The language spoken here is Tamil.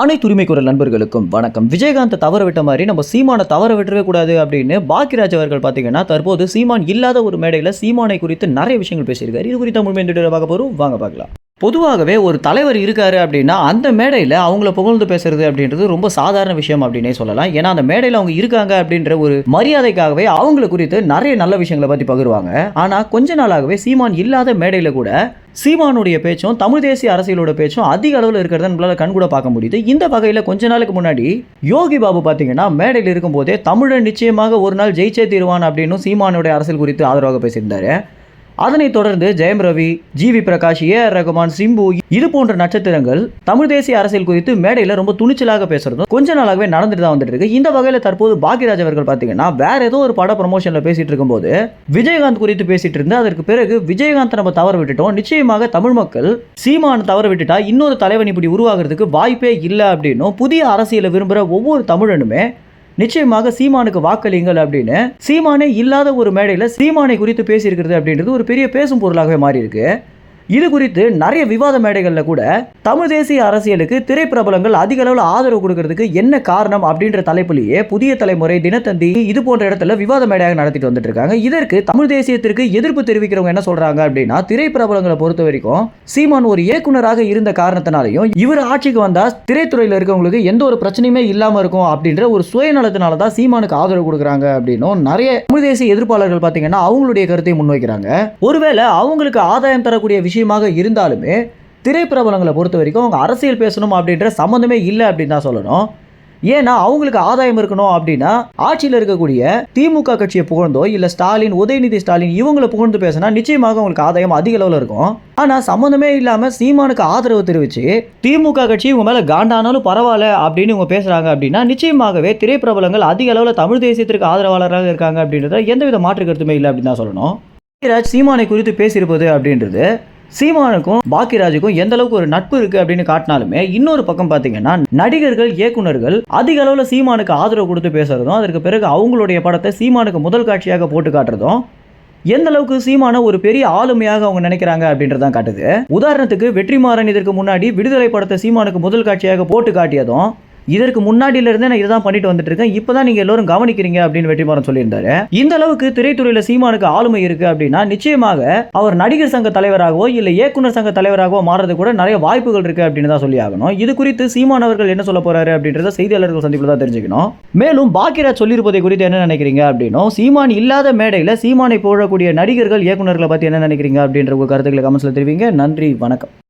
அனைத்து உரிமை குரல் நண்பர்களுக்கும் வணக்கம். விஜயகாந்த் தவற விட்ட மாதிரி நம்ம சீமானை தவற விட்டுறவே கூடாது அப்படின்னு பாக்கியராஜ் அவர்கள் பார்த்தீங்கன்னா தற்போது சீமான் இல்லாத ஒரு மேடையில் சீமானை குறித்து நிறைய விஷயங்கள் பேசியிருக்காரு. இது குறித்த முழுமை இந்த பார்க்க போகிறோம் வாங்க பார்க்கலாம். பொதுவாகவே ஒரு தலைவர் இருக்காரு அப்படின்னா அந்த மேடையில் அவங்கள புகழ்ந்து பேசுறது அப்படின்றது ரொம்ப சாதாரண விஷயம் அப்படின்னே சொல்லலாம். ஏன்னா அந்த மேடையில் அவங்க இருக்காங்க அப்படின்ற ஒரு மரியாதைக்காகவே அவங்கள குறித்து நிறைய நல்ல விஷயங்களை பற்றி பகிர்வாங்க. ஆனால் கொஞ்ச நாளாகவே சீமான் இல்லாத மேடையில் கூட சீமானுடைய பேச்சும் தமிழ் தேசிய அரசியலோட பேச்சும் அதிக அளவில் இருக்கிறத நம்மளால கண்கூட பார்க்க முடியுது. இந்த வகையில் கொஞ்ச நாளுக்கு முன்னாடி யோகி பாபு பார்த்தீங்கன்னா மேடையில் இருக்கும்போதே தமிழன் நிச்சயமாக ஒரு நாள் ஜெயிச்சே தீர்வான் அப்படின்னு சீமானுடைய அரசியல் குறித்து ஆதரவாக பேசியிருந்தாரு. அதனைத் தொடர்ந்து Jayam Ravi G V Prakash A R Rahman Simbu இது போன்ற நட்சத்திரங்கள் தமிழ் தேசிய அரசியல் குறித்து மேடையில் ரொம்ப துணிச்சலாக பேசுறதும் கொஞ்ச நாளாகவே நடந்துட்டு தான் வந்துட்டு இருக்கு. இந்த வகையில் தற்போது பாக்யராஜ் அவர்கள் பார்த்தீங்கன்னா வேற ஏதோ ஒரு பட ப்ரமோஷனில் பேசிட்டு இருக்கும்போது விஜயகாந்த் குறித்து பேசிட்டு இருந்து அதற்கு பிறகு விஜயகாந்த் நம்ம தவற விட்டுட்டோம். நிச்சயமாக தமிழ் மக்கள் சீமான் தவற விட்டுட்டா இன்னொரு தலைவன் இப்படி உருவாகிறதுக்கு வாய்ப்பே இல்லை அப்படின்னும் புதிய அரசியலை விரும்புகிற ஒவ்வொரு தமிழனுமே நிச்சயமாக சீமானுக்கு வாக்களிங்கள் அப்படின்னு. சீமானே இல்லாத ஒரு மேடையில் சீமானை குறித்து பேசியிருக்கிறது அப்படின்றது ஒரு பெரிய பேசும் பொருளாகவே மாறி இருக்கு இது குறித்து நிறைய விவாத மேடைகளில் கூட தமிழ் தேசிய அரசியலுக்கு திரைப்பிரபலங்கள் அதிக அளவில் ஆதரவு கொடுக்கறதுக்கு என்ன காரணம் அப்படின்ற தலைப்பிலேயே புதிய தலைமுறை தினத்தந்தி இது போன்ற இடத்துல விவாத மேடையாக நடத்திட்டு வந்துட்டு இருக்காங்க. இதற்கு தமிழ் தேசியத்திற்கு எதிர்ப்பு தெரிவிக்கிறவங்க என்ன சொல்றாங்க அப்படின்னா திரைப்பிரபலங்களை பொறுத்த வரைக்கும் சீமான் ஒரு இயக்குனராக இருந்த காரணத்தினாலையும் இவர் ஆட்சிக்கு வந்தா திரைத்துறையில் இருக்கவங்களுக்கு எந்த ஒரு பிரச்சனையுமே இல்லாம இருக்கும் அப்படின்ற ஒரு சுயநலத்தினால தான் சீமானுக்கு ஆதரவு கொடுக்குறாங்க அப்படின்னும் நிறைய தமிழ் தேசிய எதிர்ப்பாளர்கள் பார்த்தீங்கன்னா அவங்களுடைய கருத்தை முன்வைக்கிறாங்க. ஒருவேளை அவங்களுக்கு ஆதாயம் தரக்கூடிய விஷயம் விஷயமாக இருந்தாலுமே திரைப்பிரபலங்களை பொறுத்த வரைக்கும் அவங்க அரசியல் பேசணும் அப்படின்ற சம்மந்தமே இல்லை அப்படின்னு தான் சொல்லணும். ஏன்னா அவங்களுக்கு ஆதாயம் இருக்கணும் அப்படின்னா ஆட்சியில் இருக்கக்கூடிய திமுக கட்சியை புகழ்ந்தோ இல்லை ஸ்டாலின் உதயநிதி ஸ்டாலின் இவங்களை புகழ்ந்து பேசினா நிச்சயமாக அவங்களுக்கு ஆதாயம் அதிக அளவில் இருக்கும். ஆனால் சம்மந்தமே இல்லாமல் சீமானுக்கு ஆதரவு தெரிவித்து திமுக கட்சி இவங்க மேலே காண்டானாலும் பரவாயில்ல அப்படின்னு இவங்க பேசுகிறாங்க அப்படின்னா நிச்சயமாகவே திரைப்பிரபலங்கள் அதிக அளவில் தமிழ் தேசியத்திற்கு ஆதரவாளராக இருக்காங்க அப்படின்றத எந்தவித மாற்று கருத்துமே இல்லை அப்படின்னு தான் சொல்லணும். பாக்கியராஜ் சீமானை குறித்து பேசியிருப்பது அப்படின்றது சீமானுக்கும் பாக்கியராஜுக்கும் எந்த அளவுக்கு ஒரு நட்பு இருக்கு அப்படின்னு காட்டினாலுமே இன்னொரு பக்கம் பார்த்தீங்கன்னா நடிகர்கள் இயக்குனர்கள் அதிக அளவில் சீமானுக்கு ஆதரவு கொடுத்து பேசுறதும் அதற்கு பிறகு அவங்களுடைய படத்தை சீமானுக்கு முதல் காட்சியாக போட்டு காட்டுறதும் எந்த அளவுக்கு சீமான ஒரு பெரிய ஆளுமையாக அவங்க நினைக்கிறாங்க அப்படின்றதான் காட்டுது. உதாரணத்துக்கு வெற்றிமாறன் இதற்கு முன்னாடி விடுதலை படத்தை சீமானுக்கு முதல் காட்சியாக போட்டு காட்டியதும் இதற்கு முன்னாடியில இருந்தே நான் இதான் பண்ணிட்டு வந்துட்டு இருக்கேன் இப்பதான் நீங்க எல்லோரும் கவனிக்கிறீங்க அப்படின்னு வெற்றிமாறன் சொல்லியிருந்தாரு. இந்த அளவுக்கு திரைத்துறையில சீமானுக்கு ஆளுமை இருக்கு அப்படின்னா நிச்சயமாக அவர் நடிகர் சங்க தலைவராகவோ இல்ல இயக்குனர் சங்க தலைவராகவோ மாறுறது கூட நிறைய வாய்ப்புகள் இருக்கு அப்படின்னு தான் சொல்லி ஆகணும். இது குறித்து சீமான் அவர்கள் என்ன சொல்ல போறாரு அப்படின்றத செய்தியாளர்கள் சந்திப்பில் தான் தெரிஞ்சுக்கணும். மேலும் பாக்கியராஜ் சொல்லியிருப்பதை குறித்து என்ன நினைக்கிறீங்க அப்படின்னும் சீமான் இல்லாத மேடையில சீமானை போடக்கூடிய நடிகர்கள் இயக்குனர்களை பத்தி என்ன நினைக்கிறீங்க அப்படின்ற உங்க கருத்துக்களை கமெண்ட்ஸ்ல தெரிவிங்க. நன்றி வணக்கம்.